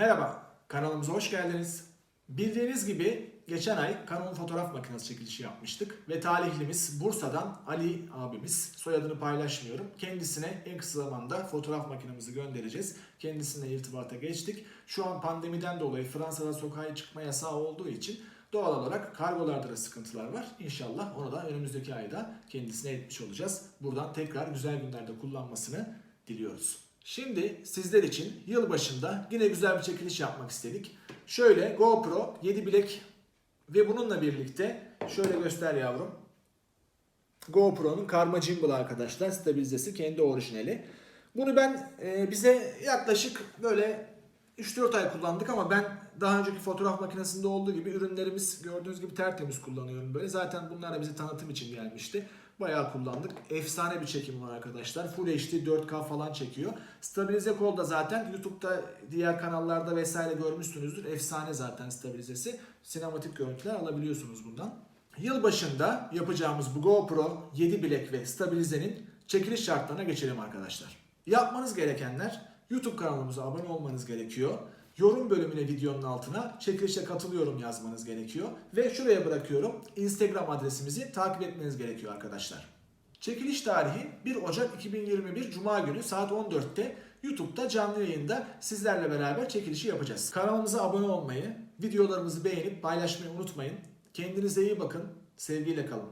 Merhaba, kanalımıza hoş geldiniz. Bildiğiniz gibi geçen ay Canon fotoğraf makinesi çekilişi yapmıştık ve talihlimiz Bursa'dan Ali abimiz, soyadını paylaşmıyorum. Kendisine en kısa zamanda fotoğraf makinemizi göndereceğiz. Kendisiyle irtibata geçtik. Şu an pandemiden dolayı Fransa'da sokağa çıkma yasağı olduğu için doğal olarak kargolarda da sıkıntılar var. İnşallah onu da önümüzdeki ayda kendisine etmiş olacağız. Buradan tekrar güzel günlerde kullanmasını diliyoruz. Şimdi sizler için yılbaşında yine güzel bir çekiliş yapmak istedik. Şöyle GoPro 7 bilek ve bununla birlikte şöyle göster yavrum. GoPro'nun karma gimbal arkadaşlar stabilizesi kendi orijinali. Bunu ben e, bize yaklaşık böyle 3-4 ay kullandık ama ben daha önceki fotoğraf makinesinde olduğu gibi ürünlerimiz gördüğünüz gibi tertemiz kullanıyorum böyle. Zaten bunlar da bize tanıtım için gelmişti. Bayağı kullandık. Efsane bir çekim var arkadaşlar. Full HD 4K falan çekiyor. Stabilize kol da zaten YouTube'da diğer kanallarda vesaire görmüşsünüzdür. Efsane zaten stabilizesi. Sinematik görüntüler alabiliyorsunuz bundan. Yılbaşında yapacağımız bu GoPro 7 bilek ve stabilizenin çekiliş şartlarına geçelim arkadaşlar. Yapmanız gerekenler YouTube kanalımıza abone olmanız gerekiyor. Yorum bölümüne videonun altına çekilişe katılıyorum yazmanız gerekiyor. Ve şuraya bırakıyorum Instagram adresimizi takip etmeniz gerekiyor arkadaşlar. Çekiliş tarihi 1 Ocak 2021 Cuma günü saat 14'te YouTube'da canlı yayında sizlerle beraber çekilişi yapacağız. Kanalımıza abone olmayı, videolarımızı beğenip paylaşmayı unutmayın. Kendinize iyi bakın, sevgiyle kalın.